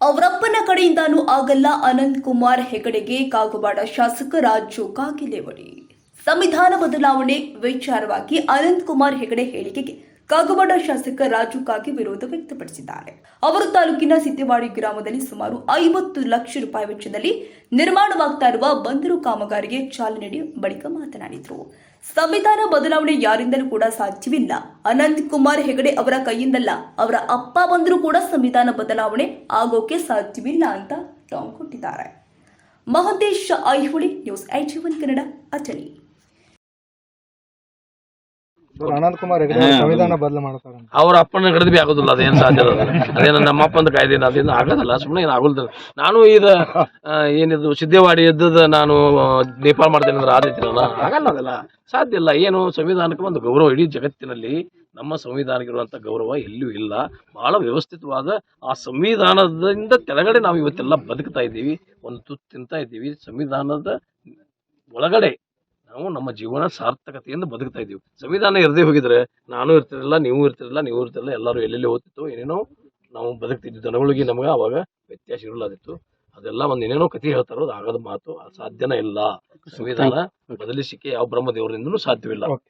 ಅವರಪ್ಪನ ಕಡೆಯಿಂದಾನೂ ಆಗಲ್ಲ ಅನಂತ್ ಕುಮಾರ್ ಹೆಗಡೆಗೆ ಕಾಗವಾಡ ಶಾಸಕ ರಾಜು ಕಾಗಿಲೇವಡಿ. ಸಂವಿಧಾನ ಬದಲಾವಣೆ ವಿಚಾರವಾಗಿ ಅನಂತ್ ಕುಮಾರ್ ಹೆಗಡೆ ಹೇಳಿಕೆಗೆ ಕಾಗವಾಡ ಶಾಸಕ ರಾಜು ಕಾಗೆ ವಿರೋಧ ವ್ಯಕ್ತಪಡಿಸಿದ್ದಾರೆ. ಅವರು ತಾಲೂಕಿನ ಸಿದ್ದೇವಾಡಿ ಗ್ರಾಮದಲ್ಲಿ ಸುಮಾರು ಐವತ್ತು ಲಕ್ಷ ರೂಪಾಯಿ ವೆಚ್ಚದಲ್ಲಿ ನಿರ್ಮಾಣವಾಗ್ತಾ ಇರುವ ಬಂದರು ಕಾಮಗಾರಿಗೆ ಚಾಲನೆ ನೀಡಿ ಬಳಿಕ ಮಾತನಾಡಿದರು. ಸಂವಿಧಾನ ಬದಲಾವಣೆ ಯಾರಿಂದಲೂ ಕೂಡ ಸಾಧ್ಯವಿಲ್ಲ. ಅನಂತ್ ಕುಮಾರ್ ಹೆಗಡೆ ಅವರ ಕೈಯಿಂದಲ್ಲ, ಅವರ ಅಪ್ಪ ಬಂದರೂ ಕೂಡ ಸಂವಿಧಾನ ಬದಲಾವಣೆ ಆಗೋಕೆ ಸಾಧ್ಯವಿಲ್ಲ ಅಂತ ಟಾಂಗ್ ಕೊಟ್ಟಿದ್ದಾರೆ. ಮಹಂತೇಶ್ ಐಹೊಳಿ, ನ್ಯೂಸ್ ಐಜಿವನ್ ಕನ್ನಡ, ಅಟಲಿ. ಅನಂತ್ ಕುಮಾರ್ ಹೆಗಡೆ ಅವರು ಸಂವಿಧಾನ ಬದಲು ಮಾಡ್ತಾರೆ ಅವ್ರ ಅಪ್ಪನ ಕಡೆದು ಬಿ ಆಗೋದಿಲ್ಲ ಅದೇನು ಸಾಧ್ಯ ಇಲ್ಲ ಅದು. ಅದೇನು ನಮ್ಮ ಅಪ್ಪಂದ ಕಾಯ್ದೆ ಅದೇನು ಆಗೋದಿಲ್ಲ ಸುಮ್ಮನೆ ಏನು ಆಗೋದಿಲ್ಲ. ನಾನು ಇದ ಆ, ಏನಿದು ಸಿದ್ದೇವಾಡಿ ಎದ್ದದ ನಾನು ನೇಪಾಳ ಮಾಡ್ತೇನೆ ಅಂದ್ರೆ ಆ ರೀತಿ ನಾನು ಆಗಲ್ಲ ಅದೆಲ್ಲ. ಸಾಧ್ಯ ಇಲ್ಲ. ಏನು ಸಂವಿಧಾನಕ್ಕೆ ಒಂದು ಗೌರವ ಇಡೀ ಜಗತ್ತಿನಲ್ಲಿ ನಮ್ಮ ಸಂವಿಧಾನಕ್ಕೆ ಇರುವಂತ ಗೌರವ ಎಲ್ಲೂ ಇಲ್ಲ. ಬಹಳ ವ್ಯವಸ್ಥಿತವಾದ ಆ ಸಂವಿಧಾನದಿಂದ ಕೆಳಗಡೆ ನಾವು ಇವತ್ತೆಲ್ಲ ಬದುಕ್ತಾ ಇದ್ದೀವಿ. ಒಂದು ತುತ್ತು ತಿಂತಾ ಇದ್ದೀವಿ. ಸಂವಿಧಾನದ ಒಳಗಡೆ ನಾವು ನಮ್ಮ ಜೀವನ ಸಾರ್ಥಕತೆಯಿಂದ ಬದುಕ್ತಾ ಇದ್ದೀವಿ. ಸಂವಿಧಾನ ಇರದೇ ಹೋಗಿದ್ರೆ ನಾನು ಇರ್ತಿರಲಿಲ್ಲ ನೀವು ಇರ್ತಿರಲಿಲ್ಲ ನೀವು ಇರ್ತಿರಲಿಲ್ಲ ಎಲ್ಲರೂ ಎಲ್ಲೆಲ್ಲಿ ಓದ್ತಿತ್ತು ಏನೇನೋ ನಾವು ಬದುಕ್ತಿದ್ವಿ. ಜನಗಳಿಗೆ ನಮಗೆ ಅವಾಗ ವ್ಯತ್ಯಾಸ ಇರಲಾದಿತ್ತು ಅದೆಲ್ಲ ಒಂದು ಏನೇನೋ ಕಥೆ ಹೇಳ್ತಾರೋ ಅದು ಆಗದ ಮಾತು ಸಾಧ್ಯನ ಇಲ್ಲ. ಸಂವಿಧಾನ ಬದಲಿಸಿಕೆ ಯಾವ ಬ್ರಹ್ಮದೇವರಿಂದಲೂ ಸಾಧ್ಯವಿಲ್ಲ.